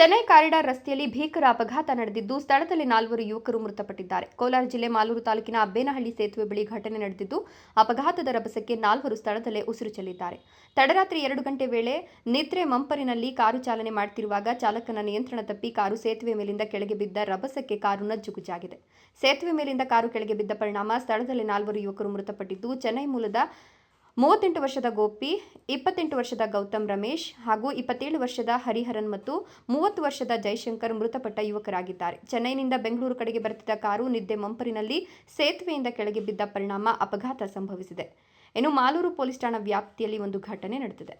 Chennai corridor ರಸ್ತೆಯಲ್ಲಿ ಭೀಕರ ಅಪಘಾತ ನಡೆದಿದ್ದು, ಸ್ಥಳದಲ್ಲಿ ನಾಲ್ವರು ಯುವಕರು ಮೃತಪಟ್ಟಿದ್ದಾರೆ. ಕೋಲಾರ ಜಿಲ್ಲೆ ಮಾಲೂರು ತಾಲೂಕಿನ ಅಬ್ಬೇನಹಳ್ಳಿ ಸೇತುವೆ ಬಳಿ ಘಟನೆ ನಡೆದಿದ್ದು, ಅಪಘಾತದ ರಭಸಕ್ಕೆ ನಾಲ್ವರು ಸ್ಥಳದಲ್ಲೇ ಉಸಿರು ಚೆಲ್ಲಿದ್ದಾರೆ. ತಡರಾತ್ರಿ ಎರಡು ಗಂಟೆ ವೇಳೆ ನಿದ್ರೆ ಮಂಪರಿನಲ್ಲಿ ಕಾರು ಚಾಲನೆ ಮಾಡುತ್ತಿರುವಾಗ ಚಾಲಕನ ನಿಯಂತ್ರಣ ತಪ್ಪಿ ಕಾರು ಸೇತುವೆ ಮೇಲಿಂದ ಕೆಳಗೆ ಬಿದ್ದ ರಭಸಕ್ಕೆ ಕಾರು ನಜ್ಜುಗುಜ್ಜಾಗಿದೆ ಸೇತುವೆ ಮೇಲಿಂದ ಕಾರು ಕೆಳಗೆ ಬಿದ್ದ ಪರಿಣಾಮ, ಸ್ಥಳದಲ್ಲಿ ನಾಲ್ವರು ಯುವಕರು ಮೃತಪಟ್ಟಿದ್ದು, ಚೆನ್ನೈ ಮೂಲದ ಮೂವತ್ತೆಂಟು ವರ್ಷದ ಗೋಪಿ, ಇಪ್ಪತ್ತೆಂಟು ವರ್ಷದ ಗೌತಮ್ ರಮೇಶ್ ಹಾಗೂ ಇಪ್ಪತ್ತೇಳು ವರ್ಷದ ಹರಿಹರನ್ ಮತ್ತು ಮೂವತ್ತು ವರ್ಷದ ಜೈಶಂಕರ್ ಮೃತಪಟ್ಟ ಯುವಕರಾಗಿದ್ದಾರೆ. ಚೆನ್ನೈನಿಂದ ಬೆಂಗಳೂರು ಕಡೆಗೆ ಬರುತ್ತಿದ್ದ ಕಾರು ನಿದ್ದೆ ಮಂಪರಿನಲ್ಲಿ ಸೇತುವೆಯಿಂದ ಕೆಳಗೆ ಬಿದ್ದ ಪರಿಣಾಮ ಅಪಘಾತ ಸಂಭವಿಸಿದೆ. ಇನ್ನು ಮಾಲೂರು ಪೊಲೀಸ್ ಠಾಣಾ ವ್ಯಾಪ್ತಿಯಲ್ಲಿ ಒಂದು ಘಟನೆ ನಡೆದಿದೆ.